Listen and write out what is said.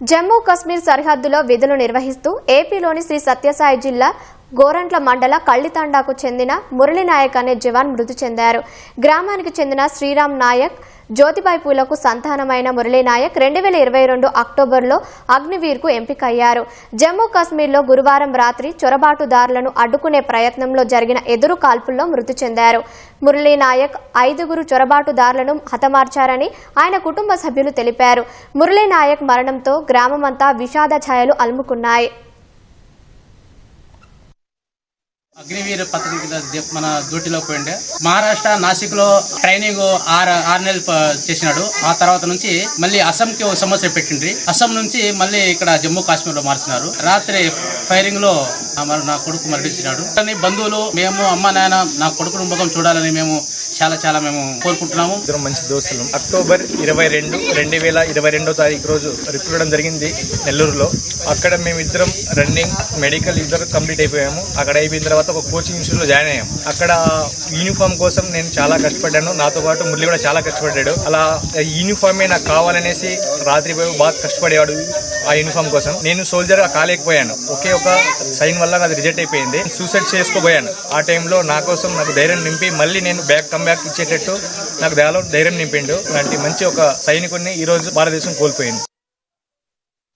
జమ్మూ కశ్మీర్ సరిహద్దులో విధులు నిర్వహిస్తూ ఏపీలోని శ్రీ సత్యసాయి జిల్లా గోరంట్ల మండల కళ్ళితాండాకు చెందిన మురళి నాయక్ అనే జవాన్ మృతి చెందారు. గ్రామానికి చెందిన శ్రీరామ్ నాయక్ జ్యోతిబాయి పూలకు సంతానమైన మురళీనాయక్ రెండు వేల ఇరవై రెండు అక్టోబర్లో అగ్నివీర్కు ఎంపికయ్యారు. జమ్మూ కాశ్మీర్లో గురువారం రాత్రి చొరబాటుదారులను అడ్డుకునే ప్రయత్నంలో జరిగిన ఎదురు కాల్పుల్లో మృతి చెందారు. మురళీనాయక్ ఐదుగురు చొరబాటుదారులను హతమార్చారని ఆయన కుటుంబ సభ్యులు తెలిపారు. మురళీనాయక్ మరణంతో గ్రామమంతా విషాద ఛాయలు అలుముకున్నాయి. అగ్నివీర్ పథకం కింద మన డ్యూటీలో పోయిండే. మహారాష్ట్ర నాసిక్లో ట్రైనింగ్ ఆరు ఆరు నెలలు చేసినాడు. ఆ తర్వాత నుంచి మళ్ళీ అస్సాంకి ఒక సంవత్సరం పెట్టిండ్రి. అస్సాం నుంచి మళ్ళీ ఇక్కడ జమ్మూ కాశ్మీర్లో మార్చినారు రాత్రి ఫైరింగ్లో మరి నా కొడుకు మరణించినాడు. కానీ బంధువులు మేము అమ్మ నాయన నా కొడుకు ముఖం చూడాలని మేము చాలా చాలా మేము కోరుకుంటున్నాము. ఇద్దరం మంచి దోస్తులు. అక్టోబర్ ఇరవై రెండు రెండు వేల ఇరవై రెండో తారీఖు రోజు రిక్రూట్ జరిగింది నెల్లూరులో. అక్కడ మేము ఇద్దరం రన్నింగ్ మెడికల్ ఇద్దరు కంప్లీట్ అయిపోయాము. అక్కడ అయిపోయిన తర్వాత ఒక కోచింగ్ ఇన్స్టిట్యూట్లో జాయిన్ అయ్యాము. అక్కడ యూనిఫామ్ కోసం నేను చాలా కష్టపడ్డాను. నాతో పాటు మురళి కూడా చాలా కష్టపడ్డాడు. అలా యూనిఫామే నాకు కావాలనేసి రాత్రి పోయి బాగా కష్టపడేవాడు ఆ యూనిఫామ్ కోసం. నేను సోల్జర్ కాలేకపోయాను. ఒకే ఒక సైన్ వల్ల నాది రిజెక్ట్ అయిపోయింది. సూసైడ్ చేసుకోబోయాను. ఆ టైంలో నా కోసం నాకు ధైర్యం నింపి మళ్ళీ నేను బ్యాక్ కమ్ బ్యాక్ ఇచ్చేటట్టు నాకు దాలో ధైర్యం నింపిండు. అలాంటి మంచి ఒక సైనికుడిని ఈ రోజు భారతదేశం కోల్పోయింది.